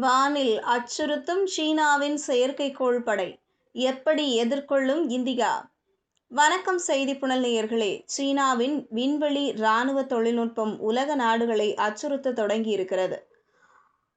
வானில் அச்சுறுத்தும் சீனாவின் செயற்கைக்கோள் படை எப்படி எதிர்கொள்ளும் இந்தியா? வணக்கம் செய்தி புனல் நேயர்களே சீனாவின் விண்வெளி இராணுவ தொழில்நுட்பம் உலக நாடுகளை அச்சுறுத்த தொடங்கியிருக்கிறது.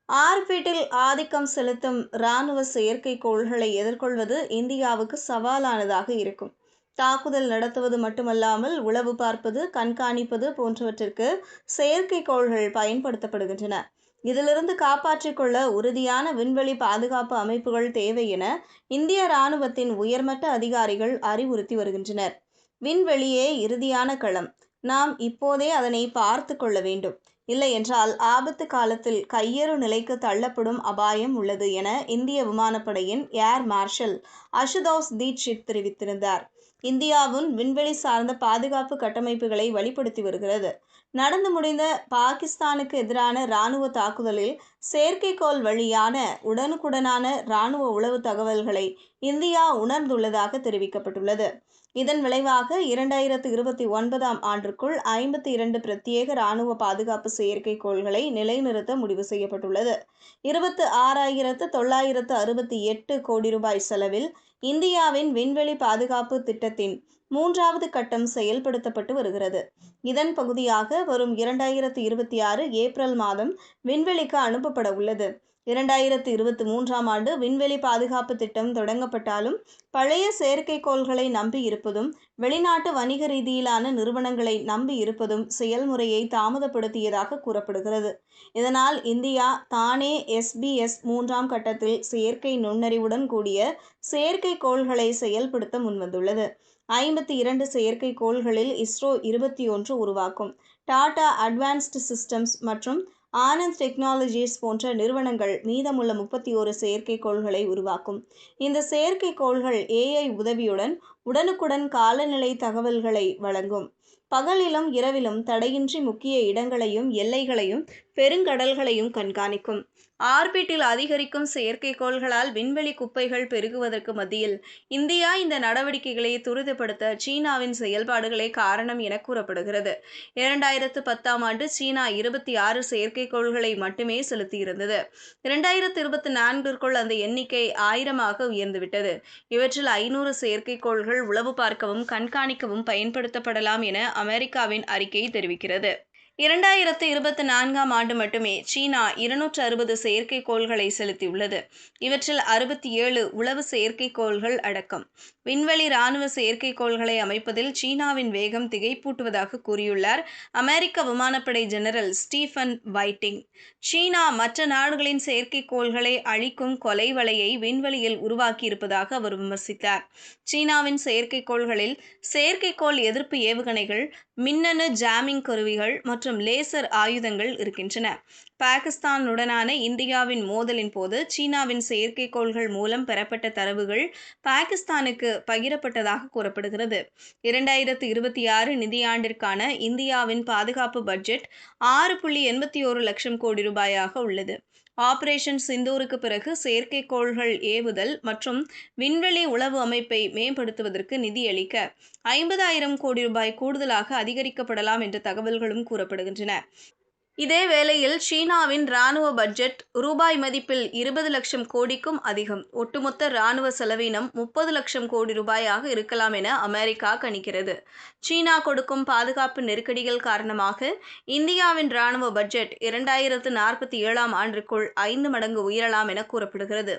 ஆர்பிட்டில் ஆதிக்கம் செலுத்தும் இராணுவ செயற்கைக்கோள்களை எதிர்கொள்வது இந்தியாவுக்கு சவாலானதாக இருக்கும். தாக்குதல் நடத்துவது மட்டுமல்லாமல் உளவு பார்ப்பது கண்காணிப்பது போன்றவற்றிற்கு செயற்கைக்கோள்கள் பயன்படுத்தப்படுகின்றன. இதிலிருந்து காப்பாற்றிக் கொள்ள உறுதியான விண்வெளி பாதுகாப்பு அமைப்புகள் தேவை என இந்திய ராணுவத்தின் உயர்மட்ட அதிகாரிகள் அறிவுறுத்தி வருகின்றனர். விண்வெளியே இறுதியான களம். நாம் இப்போதே அதனை பார்த்து கொள்ள வேண்டும். இல்லை என்றால் ஆபத்து காலத்தில் கையேறு நிலைக்கு தள்ளப்படும் அபாயம் உள்ளது என இந்திய விமானப்படையின் ஏர் மார்ஷல் அசுதோஸ் தீட்சித் தெரிவித்திருந்தார். இந்தியாவின் விண்வெளி சார்ந்த பாதுகாப்பு கட்டமைப்புகளை வலுப்படுத்தி வருகிறது. நடந்து முடிந்த பாகிஸ்தானுக்கு எதிரான இராணுவ தாக்குதலில் செயற்கைக்கோள் வழியான உடனுக்குடனான இராணுவ உளவு தகவல்களை இந்தியா உணர்ந்துள்ளதாக தெரிவிக்கப்பட்டுள்ளது. இதன் விளைவாக இரண்டாயிரத்து இருபத்தி ஒன்பதாம் ஆண்டிற்குள் ஐம்பத்தி இரண்டு பிரத்யேக ராணுவ பாதுகாப்பு செயற்கைக்கோள்களை நிலைநிறுத்த முடிவு செய்யப்பட்டுள்ளது. இருபத்து ஆறாயிரத்து தொள்ளாயிரத்து அறுபத்தி எட்டு கோடி ரூபாய் செலவில் இந்தியாவின் விண்வெளி பாதுகாப்பு திட்டத்தின் மூன்றாவது கட்டம் செயல்படுத்தப்பட்டு வருகிறது. இதன் பகுதியாக வரும் இரண்டாயிரத்து இருபத்தி ஆறு ஏப்ரல் மாதம் விண்வெளிக்கு அனுப்பப்பட உள்ளது. இரண்டாயிரத்து இருபத்தி மூன்றாம் ஆண்டு விண்வெளி பாதுகாப்பு திட்டம் தொடங்கப்பட்டாலும் பழைய செயற்கைக்கோள்களை நம்பி இருப்பதும் வெளிநாட்டு வணிக ரீதியிலான நிறுவனங்களை நம்பி இருப்பதும் செயல்முறையை தாமதப்படுத்தியதாக கூறப்படுகிறது. இதனால் இந்தியா தானே எஸ்பிஎஸ் மூன்றாம் கட்டத்தில் செயற்கை நுண்ணறிவுடன் கூடிய செயற்கைக்கோள்களை செயல்படுத்த முன்வந்துள்ளது. ஐம்பத்தி இரண்டு செயற்கைக்கோள்களில் இஸ்ரோ இருபத்தி ஒன்று உருவாக்கும். டாடா அட்வான்ஸ்டு சிஸ்டம்ஸ் மற்றும் ஆனந்த் டெக்னாலஜிஸ் போன்ற நிறுவனங்கள் மீதமுள்ள முப்பத்தி ஒரு செயற்கைக்கோள்களை உருவாக்கும். இந்த செயற்கைக்கோள்கள் ஏஐ உதவியுடன் உடனுக்குடன் காலநிலை தகவல்களை வழங்கும். பகலிலும் இரவிலும் தடையின்றி முக்கிய இடங்களையும் எல்லைகளையும் பெருங்கடல்களையும் கண்காணிக்கும். ஆர்பிட்டில் அதிகரிக்கும் செயற்கைக்கோள்களால் விண்வெளி குப்பைகள் பெருகுவதற்கு மத்தியில் இந்தியா இந்த நடவடிக்கைகளை துரிதப்படுத்த சீனாவின் செயல்பாடுகளே காரணம் என கூறப்படுகிறது. இரண்டாயிரத்து பத்தாம் ஆண்டு சீனா இருபத்தி ஆறு செயற்கைக்கோள்களை மட்டுமே செலுத்தியிருந்தது. இரண்டாயிரத்து இருபத்தி நான்கிற்குள் அந்த எண்ணிக்கை ஆயிரமாக உயர்ந்துவிட்டது. இவற்றில் ஐநூறு செயற்கைக்கோள்கள் உளவு பார்க்கவும் கண்காணிக்கவும் பயன்படுத்தப்படலாம் என அமெரிக்காவின் அறிக்கை தெரிவிக்கிறது. இரண்டாயிரத்து இருபத்தி நான்காம் ஆண்டு மட்டுமே சீனா இருநூற்று அறுபது செயற்கைக்கோள்களை செலுத்தியுள்ளது. இவற்றில் அறுபத்தி ஏழு உளவு செயற்கைக்கோள்கள் அடக்கம். விண்வெளி இராணுவ செயற்கைக்கோள்களை அமைப்பதில் சீனாவின் வேகம் திகைப்பூட்டுவதாக கூறியுள்ளார் அமெரிக்க விமானப்படை ஜெனரல் ஸ்டீஃபன் வைட்டிங். சீனா மற்ற நாடுகளின் செயற்கைக்கோள்களை அழிக்கும் கொலை வலையை விண்வெளியில் உருவாக்கியிருப்பதாக அவர் விமர்சித்தார். சீனாவின் செயற்கைக்கோள்களில் செயற்கைக்கோள் எதிர்ப்பு ஏவுகணைகள் மின்னணு ஜாமிங் கருவிகள் மற்றும் லேசர் ஆயுதங்கள் இருக்கின்றன. பாகிஸ்தானுடனான இந்தியாவின் மோதலின் போது சீனாவின் செயற்கைக்கோள்கள் மூலம் பெறப்பட்ட தரவுகள் பாகிஸ்தானுக்கு பகிரப்பட்டதாக கூறப்படுகிறது. இரண்டாயிரத்து இருபத்தி ஆறு நிதியாண்டிற்கான இந்தியாவின் பாதுகாப்பு பட்ஜெட் ஆறு புள்ளி எண்பத்தி ஓரு லட்சம் கோடி ரூபாயாக உள்ளது. ஆபரேஷன் சிந்தூருக்கு பிறகு செயற்கைக்கோள்கள் ஏவுதல் மற்றும் விண்வெளி உளவு அமைப்பை மேம்படுத்துவதற்கு நிதியளிக்க ஐம்பதாயிரம் கோடி ரூபாய் கூடுதலாக அதிகரிக்கப்படலாம் என்ற தகவல்களும் கூறப்படுகின்றன. இதே வேளையில் சீனாவின் ராணுவ பட்ஜெட் ரூபாய் மதிப்பில் இருபது லட்சம் கோடிக்கும் அதிகம். ஒட்டுமொத்த ராணுவ செலவினம் முப்பது லட்சம் கோடி ரூபாயாக இருக்கலாம் என அமெரிக்கா கணிக்கிறது. சீனா கொடுக்கும் பாதுகாப்பு நெருக்கடிகள் காரணமாக இந்தியாவின் ராணுவ பட்ஜெட் இரண்டாயிரத்து நாற்பத்தி ஏழாம் ஆண்டிற்குள் ஐந்து மடங்கு உயரலாம் என கூறப்படுகிறது.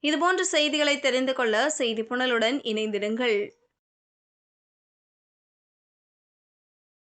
இதுபோன்ற செய்திகளை தெரிந்து கொள்ள செய்தி புனலுடன் இணைந்திடுங்கள்.